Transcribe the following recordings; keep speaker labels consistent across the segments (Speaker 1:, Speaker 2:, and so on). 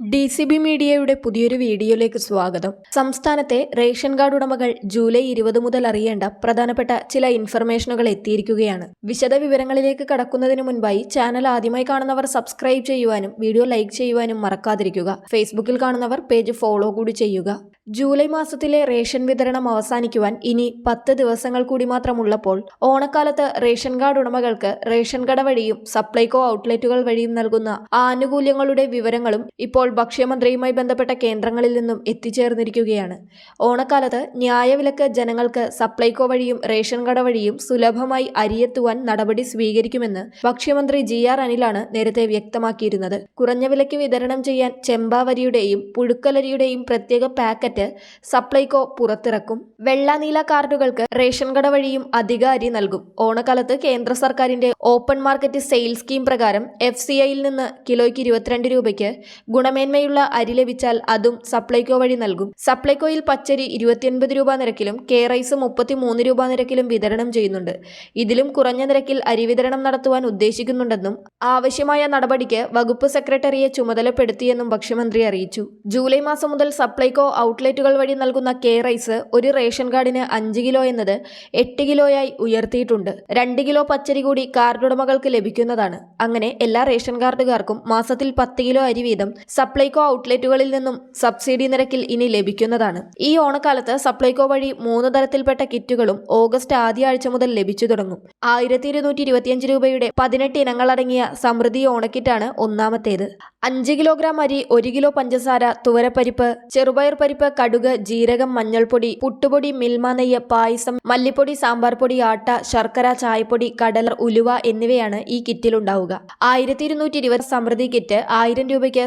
Speaker 1: D C B മീഡിയയുടെ പുതിയൊരു വീഡിയോയിലേക്ക് സ്വാഗതം. സംസ്ഥാനത്തെ റേഷൻ കാർഡ് ഉടമകൾ ജൂലൈ ഇരുപത് മുതൽ അറിയേണ്ട പ്രധാനപ്പെട്ട ചില ഇൻഫർമേഷനുകൾ എത്തിയിരിക്കുകയാണ്. വിശദ വിവരങ്ങളിലേക്ക് കടക്കുന്നതിന് മുൻപായി ചാനൽ ആദ്യമായി കാണുന്നവർ സബ്സ്ക്രൈബ് ചെയ്യുവാനും വീഡിയോ ലൈക്ക് ചെയ്യുവാനും മറക്കാതിരിക്കുക. ഫേസ്ബുക്കിൽ കാണുന്നവർ പേജ് ഫോളോ കൂടി ചെയ്യുക. ജൂലൈ മാസത്തിലെ റേഷൻ വിതരണം അവസാനിക്കുവാൻ ഇനി പത്ത് ദിവസങ്ങൾ കൂടി മാത്രമുള്ളപ്പോൾ ഓണക്കാലത്ത് റേഷൻ കാർഡ് ഉടമകൾക്ക് റേഷൻ കട വഴിയും സപ്ലൈകോ ഔട്ട്ലെറ്റുകൾ വഴിയും നൽകുന്ന ആനുകൂല്യങ്ങളുടെ വിവരങ്ങളും ഇപ്പോൾ ഭക്ഷ്യമന്ത്രിയുമായി ബന്ധപ്പെട്ട കേന്ദ്രങ്ങളിൽ നിന്നും എത്തിച്ചേർന്നിരിക്കുകയാണ്. ഓണക്കാലത്ത് ന്യായവിലക്ക് ജനങ്ങൾക്ക് സപ്ലൈകോ വഴിയും റേഷൻ കട വഴിയും സുലഭമായി അരിയെത്തുവാൻ നടപടി സ്വീകരിക്കുമെന്ന് ഭക്ഷ്യമന്ത്രി ജി ആർ അനിലാണ് നേരത്തെ വ്യക്തമാക്കിയിരുന്നത്. കുറഞ്ഞ വിലയ്ക്ക് വിതരണം ചെയ്യാൻ ചെമ്പാവരിയുടെയും പുഴുക്കലരിയുടെയും പ്രത്യേക പാക്കറ്റ് സപ്ലൈകോ പുറത്തിറക്കും. വെള്ള നീല കാർഡുകൾക്ക് റേഷൻ കട വഴിയും അധിക അരി നൽകും. ഓണക്കാലത്ത് കേന്ദ്ര സർക്കാരിന്റെ ഓപ്പൺ മാർക്കറ്റ് സെയിൽ സ്കീം പ്രകാരം എഫ് സി ഐയിൽ നിന്ന് കിലോയ്ക്ക് ഇരുപത്തിരണ്ട് രൂപയ്ക്ക് ഗുണമേന്മയുള്ള അരി ലഭിച്ചാൽ അതും സപ്ലൈകോ വഴി നൽകും. സപ്ലൈകോയിൽ പച്ചരി ഇരുപത്തിയൊൻപത് രൂപ നിരക്കിലും കെ റൈസ് മുപ്പത്തിമൂന്ന് രൂപ നിരക്കിലും വിതരണം ചെയ്യുന്നുണ്ട്. ഇതിലും കുറഞ്ഞ നിരക്കിൽ അരി വിതരണം നടത്തുവാൻ ഉദ്ദേശിക്കുന്നുണ്ടെന്നും ആവശ്യമായ നടപടിക്ക് വകുപ്പ് സെക്രട്ടറിയെ ചുമതലപ്പെടുത്തിയെന്നും ഭക്ഷ്യമന്ത്രി അറിയിച്ചു. ജൂലൈ മാസം മുതൽ സപ്ലൈകോ ഔട്ട്ലെറ്റുകൾ വഴി നൽകുന്ന കെ റൈസ് ഒരു റേഷൻ കാർഡിന് അഞ്ച് കിലോ എന്നത് എട്ട് കിലോയായി ഉയർത്തിയിട്ടുണ്ട്. രണ്ട് കിലോ പച്ചരി കൂടി കാർഡുടമകൾക്ക് ലഭിക്കുന്നതാണ്. അങ്ങനെ എല്ലാ റേഷൻ കാർഡുകാർക്കും മാസത്തിൽ പത്ത് കിലോ അരി വീതം സപ്ലൈകോ ഔട്ട്ലെറ്റുകളിൽ നിന്നും സബ്സിഡി നിരക്കിൽ ഇനി ലഭിക്കുന്നതാണ്. ഈ ഓണക്കാലത്ത് സപ്ലൈകോ വഴി മൂന്ന് തരത്തിൽപ്പെട്ട കിറ്റുകളും ഓഗസ്റ്റ് ആദ്യ ആഴ്ച മുതൽ ലഭിച്ചു തുടങ്ങും. ആയിരത്തി ഇരുന്നൂറ്റി ഇരുപത്തിയഞ്ച് രൂപയുടെ പതിനെട്ട് ഇനങ്ങളടങ്ങിയ സമൃദ്ധി ഓണക്കിറ്റാണ് ഒന്നാമത്തേത്. അഞ്ച് കിലോഗ്രാം അരി ഒരു കിലോ പഞ്ചസാര തുവരപ്പരിപ്പ് ചെറുപയർ പരിപ്പ് കടുക് ജീരകം മഞ്ഞൾപ്പൊടി പുട്ടുപൊടി മിൽമ നെയ്യ് പായസം മല്ലിപ്പൊടി സാമ്പാർ പൊടി ആട്ട ശർക്കര ചായപ്പൊടി കടലർ ഉലുവ എന്നിവയാണ് ഈ കിറ്റിലുണ്ടാവുക. ആയിരത്തി ഇരുന്നൂറ്റി ഇരുപത് സമൃദ്ധി കിറ്റ് ആയിരം രൂപയ്ക്ക്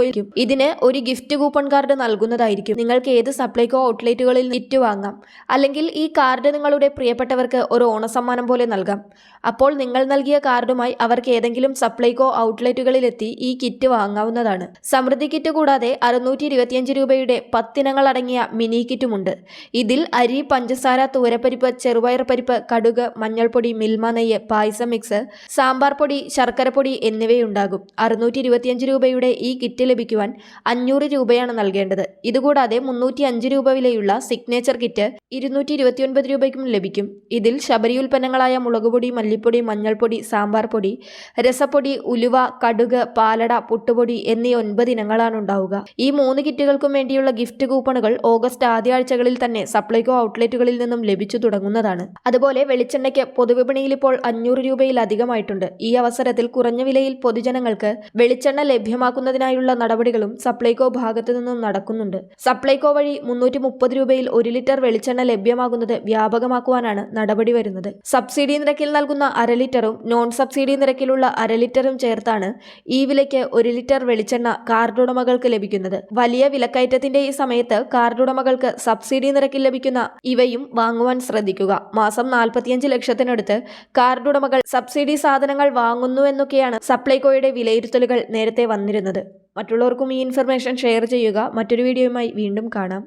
Speaker 1: സപ്ലൈകോയിലും ഇതിന് ഒരു ഗിഫ്റ്റ് കൂപ്പൺ കാർഡ് നൽകുന്നതായിരിക്കും. നിങ്ങൾക്ക് ഏത് സപ്ലൈകോ ഔട്ട്ലെറ്റുകളിൽ കിറ്റ് വാങ്ങാം. അല്ലെങ്കിൽ ഈ കാർഡ് നിങ്ങളുടെ പ്രിയപ്പെട്ടവർക്ക് ഒരു ഓണസമ്മാനം പോലെ നൽകാം. അപ്പോൾ നിങ്ങൾ നൽകിയ കാർഡുമായി അവർക്ക് ഏതെങ്കിലും സപ്ലൈകോ ഔട്ട്ലെറ്റുകളിലെത്തി ഈ കിറ്റ് വാങ്ങാവുന്നതാണ്. സമൃദ്ധി കിറ്റ് കൂടാതെ അറുന്നൂറ്റി ഇരുപത്തിയഞ്ച് രൂപയുടെ പത്തിനങ്ങൾ അടങ്ങിയ മിനി കിറ്റുമുണ്ട്. ഇതിൽ അരി പഞ്ചസാര തൂരപ്പരിപ്പ് ചെറുപയർ പരിപ്പ് കടുക് മഞ്ഞൾപ്പൊടി മിൽമ നെയ്യ് പായസം മിക്സ് സാമ്പാർ പൊടി ശർക്കര പൊടി എന്നിവയുണ്ടാകും. അറുന്നൂറ്റി ഇരുപത്തിയഞ്ച് രൂപയുടെ ഈ കിറ്റ് ലഭിക്കുവാൻ അഞ്ഞൂറ് രൂപയാണ് നൽകേണ്ടത്. ഇതുകൂടാതെ മുന്നൂറ്റി അഞ്ച് രൂപ വിലയുള്ള സിഗ്നേച്ചർ കിറ്റ് ഇരുന്നൂറ്റി ഇരുപത്തിയൊൻപത് രൂപയ്ക്കും ലഭിക്കും. ഇതിൽ ശബരി ഉൽപ്പന്നങ്ങളായ മുളകുപൊടി മല്ലിപ്പൊടി മഞ്ഞൾപ്പൊടി സാമ്പാർ പൊടി രസപ്പൊടി ഉലുവ കടുക് പാലട പുട്ടുപൊടി എന്നീ ഒൻപത് ഇനങ്ങളാണ് ഉണ്ടാവുക. ഈ മൂന്ന് കിറ്റുകൾക്കും വേണ്ടിയുള്ള ഗിഫ്റ്റ് കൂപ്പണുകൾ ഓഗസ്റ്റ് ആദ്യ ആഴ്ചകളിൽ തന്നെ സപ്ലൈകോ ഔട്ട്ലെറ്റുകളിൽ നിന്നും ലഭിച്ചു തുടങ്ങുന്നതാണ്. അതുപോലെ വെളിച്ചെണ്ണയ്ക്ക് പൊതുവിപണിയിൽ ഇപ്പോൾ അഞ്ഞൂറ് രൂപയിലധികമായിട്ടുണ്ട്. ഈ അവസരത്തിൽ കുറഞ്ഞ വിലയിൽ പൊതുജനങ്ങൾക്ക് വെളിച്ചെണ്ണ ലഭ്യമാക്കുന്നതിനായുള്ള നടപടികളും സപ്ലൈകോ ഭാഗത്തു നിന്നും നടക്കുന്നുണ്ട്. സപ്ലൈകോ വഴി മുന്നൂറ്റി മുപ്പത് രൂപയിൽ ഒരു ലിറ്റർ വെളിച്ചെണ്ണ ലഭ്യമാകുന്നത് വ്യാപകമാക്കുവാനാണ് നടപടി വരുന്നത്. സബ്സിഡി നിരക്കിൽ നൽകുന്ന അര ലിറ്ററും നോൺ സബ്സിഡി നിരക്കിലുള്ള അര ലിറ്ററും ചേർത്താണ് ഈ വിലയ്ക്ക് ഒരു ലിറ്റർ വെളിച്ചെണ്ണ കാർഡുടമകൾക്ക് ലഭിക്കുന്നത്. വലിയ വിലക്കയറ്റത്തിന്റെ ഈ സമയത്ത് കാർഡുടമകൾക്ക് സബ്സിഡി നിരക്കിൽ ലഭിക്കുന്ന ഇവയും വാങ്ങുവാൻ ശ്രദ്ധിക്കുക. മാസം നാൽപ്പത്തിയഞ്ച് ലക്ഷത്തിനടുത്ത് കാർഡുടമകൾ സബ്സിഡി സാധനങ്ങൾ വാങ്ങുന്നു എന്നൊക്കെയാണ് സപ്ലൈകോയുടെ വിലയിരുത്തലുകൾ നേരത്തെ വന്നിരുന്നത്. മറ്റുള്ളവർക്കും ഈ ഇൻഫർമേഷൻ ഷെയർ ചെയ്യുക. മറ്റൊരു വീഡിയോയുമായി വീണ്ടും കാണാം.